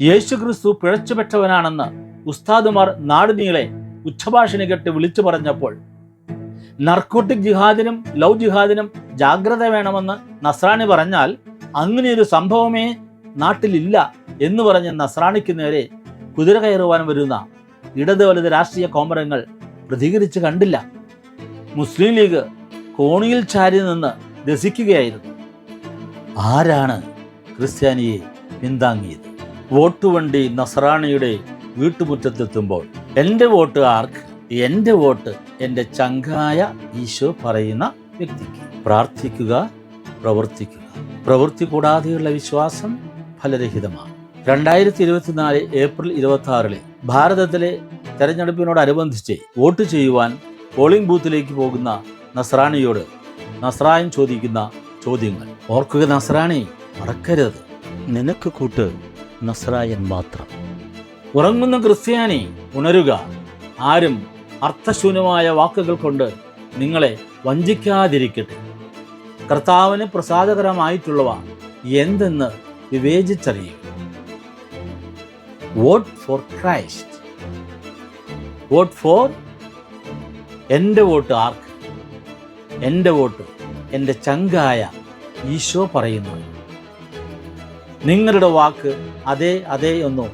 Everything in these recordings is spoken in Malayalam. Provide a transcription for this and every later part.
യേശുക്രിസ്തു പിഴച്ചുപെട്ടവനാണെന്ന് ഉസ്താദുമാർ നാടുനീളെ ഉച്ചഭാഷണി കെട്ട് വിളിച്ചു പറഞ്ഞപ്പോൾ നർക്കോട്ടിക് ജിഹാദിനും ലൗ ജിഹാദിനും ജാഗ്രത വേണമെന്ന് നസ്രാണി പറഞ്ഞാൽ അങ്ങനെയൊരു സംഭവമേ നാട്ടിലില്ല എന്ന് പറഞ്ഞ് നസ്രാണിക്ക് നേരെ കുതിര കയറുവാൻ വരുന്ന ഇടത് വലത് രാഷ്ട്രീയ കോമരങ്ങൾ പ്രതികരിച്ച് കണ്ടില്ല. മുസ്ലിം ലീഗ് കോണിയിൽ ചാരി നിന്ന് രസിക്കുകയായിരുന്നു. ആരാണ് ക്രിസ്ത്യാനിയെ പിന്താങ്ങിയത്? വോട്ട് വണ്ടി നസറാണിയുടെ വീട്ടുമുറ്റത്തെത്തുമ്പോൾ എന്റെ വോട്ട് ആർക്ക്? എന്റെ വോട്ട് എന്റെ ചങ്കായ ഈശോ പറയുന്ന വ്യക്തിക്ക്. പ്രാർത്ഥിക്കുക പ്രവർത്തിക്കുക. പ്രവൃത്തി കൂടാതെയുള്ള വിശ്വാസം ഫലരഹിതമാണ്. രണ്ടായിരത്തി ഇരുപത്തിനാല് ഏപ്രിൽ ഇരുപത്തി ആറിലെ ഭാരതത്തിലെ തെരഞ്ഞെടുപ്പിനോടനുബന്ധിച്ച് വോട്ട് ചെയ്യുവാൻ പോളിംഗ് ബൂത്തിലേക്ക് പോകുന്ന നസ്രാണിയോട് നസ്രായൻ ചോദിക്കുന്ന ചോദ്യങ്ങൾ. ഓർക്കുക നസ്രാണി മറക്കരുത്. നിനക്ക് കൂട്ട് നസ്രായൻ മാത്രം. ഉറങ്ങുന്ന ക്രിസ്ത്യാനി ഉണരുക. ആരും അർത്ഥശൂന്യമായ വാക്കുകൾ കൊണ്ട് നിങ്ങളെ വഞ്ചിക്കാതിരിക്കട്ടെ. കർത്താവിന് പ്രസാദകരമായിട്ടുള്ളവ എന്തെന്ന് വിവേചിച്ചറിയുക. Vote for Christ. Vote for എന്റെ വോട്ട് ആർക്ക്? എന്റെ വോട്ട് എന്റെ ചങ്കായ ഈശോ പറയുന്നു. നിങ്ങളുടെ വാക്ക് അതെ അതെ എന്നോ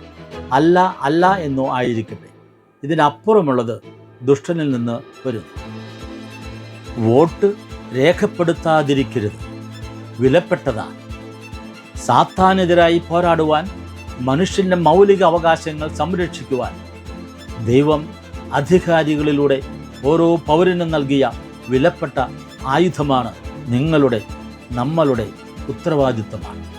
അല്ല അല്ല എന്നോ ആയിരിക്കട്ടെ. ഇതിനപ്പുറമുള്ളത് ദുഷ്ടനിൽ നിന്ന് വരുന്നു. വോട്ട് രേഖപ്പെടുത്താതിരിക്കരുത്. വിലപ്പെട്ടതാണ്. സാത്താനെതിരായി പോരാടുവാൻ മനുഷ്യന്റെ മൗലിക അവകാശങ്ങൾ സംരക്ഷിക്കുവാൻ ദൈവം അധികാരികളിലൂടെ ഓരോ പൗരനും നൽകിയ വിലപ്പെട്ട ആയുധമാണ് നിങ്ങളുടെ നമ്മളുടെ ഉത്തരവാദിത്തമാണ്.